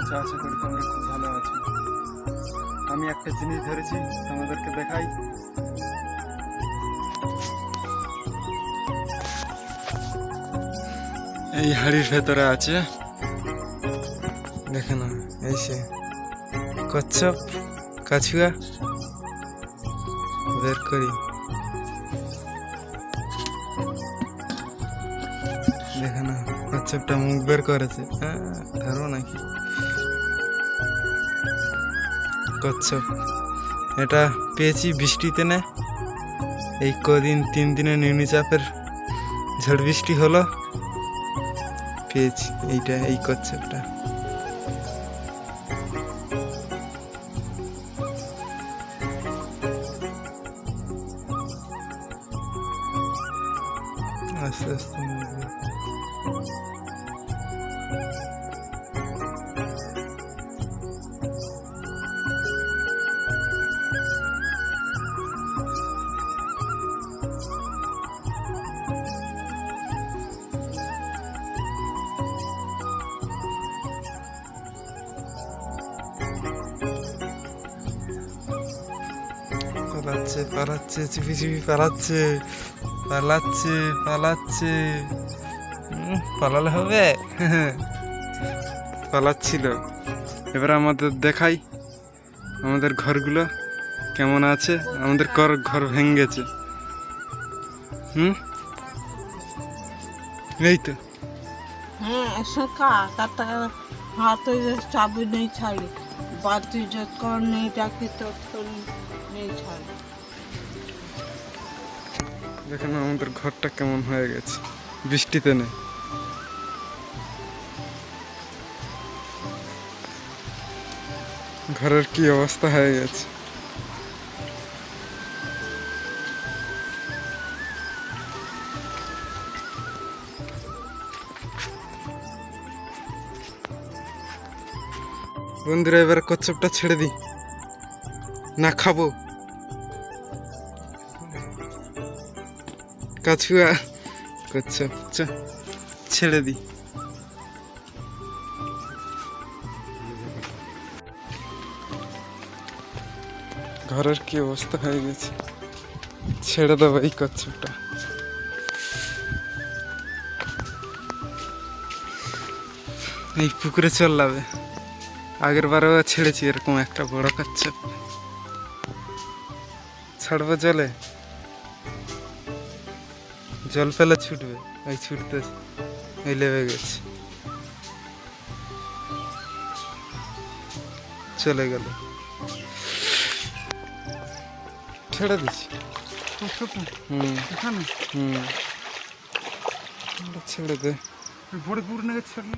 আছো? আশা করি তোমরা খুব ভালো আছো। আমি একটা জিনিস ধরেছি, তোমাদেরকে দেখাই। এই হাড়ির ভেতরে আছে। দেখে না এই সে। কচ্ছপ, কাছুয়া। বের করি। দেখে না কচ্ছপটা মুখ বের করেছে। হ্যাঁ ধরো নাকি? কচ্ছপ এটা পেয়েছি বৃষ্টিতে না? এই কদিন তিন দিনে নিম্নচাপের ঝড় বৃষ্টি হলো। পেয়েছি এইটা, এই কচ্ছপটা আস্তে আস্তে পালাচ্ছে পালাচ্ছে চিপি চিপি পালাচ্ছে পালাচ্ছে পালাচ্ছে। পালালে হবে? পালাচ্ছিল। এবার আমাদের দেখাই আমাদের ঘরগুলো কেমন আছে। আমাদের কর ঘর ভেঙে গেছে। হুম? এই তো। হ্যাঁ সকা তার হাতে চাবি নেই ছাড়ি। বাতি যতক্ষণ নেই ডাকি তো। দেখেন আমাদের ঘরটা কেমন হয়ে গেছে। বৃষ্টিতে নেই। ঘরের কি অবস্থা হয়ে গেছে? বন্ধুরা, এবার কচ্ছপটা ছেড়ে দিই। না খাব। কাছুয়া। চ, ছেড়ে দিই ঘরের কি অবস্থা হয়ে গেছে? ছেড়ে দেবো এই কচ্ছপটা। এই পুকুরে চল যাবে আগের বারেও ছেড়েছি এরকম একটা বড় কচ্ছপ। ছাড়বো জলে? জল ফেলে ছুটবে ওই ছুটতে ওই লেবে গেছে। চলে গেল। ছেড়ে দিছি হুম। হুম। ছেড়ে দে। ভরে পুর গেছে ছেড়ে